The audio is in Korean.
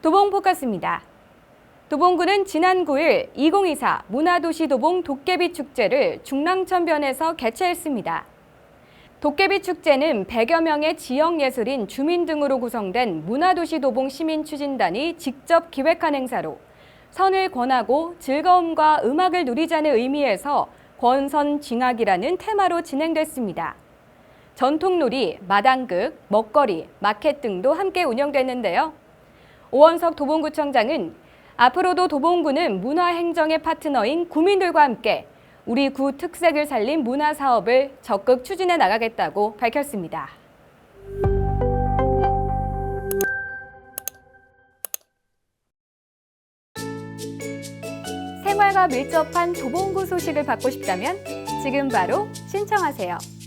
도봉 포커스입니다. 도봉구는 지난 9일 2024 문화도시 도봉 도깨비 축제를 중랑천변에서 개최했습니다. 도깨비 축제는 100여 명의 지역 예술인 주민 등으로 구성된 문화도시 도봉 시민 추진단이 직접 기획한 행사로 선을 권하고 즐거움과 음악을 누리자는 의미에서 권선 징악이라는 테마로 진행됐습니다. 전통놀이, 마당극, 먹거리, 마켓 등도 함께 운영됐는데요. 오원석 도봉구청장은 앞으로도 도봉구는 문화행정의 파트너인 구민들과 함께 우리 구 특색을 살린 문화 사업을 적극 추진해 나가겠다고 밝혔습니다. 생활과 밀접한 도봉구 소식을 받고 싶다면 지금 바로 신청하세요.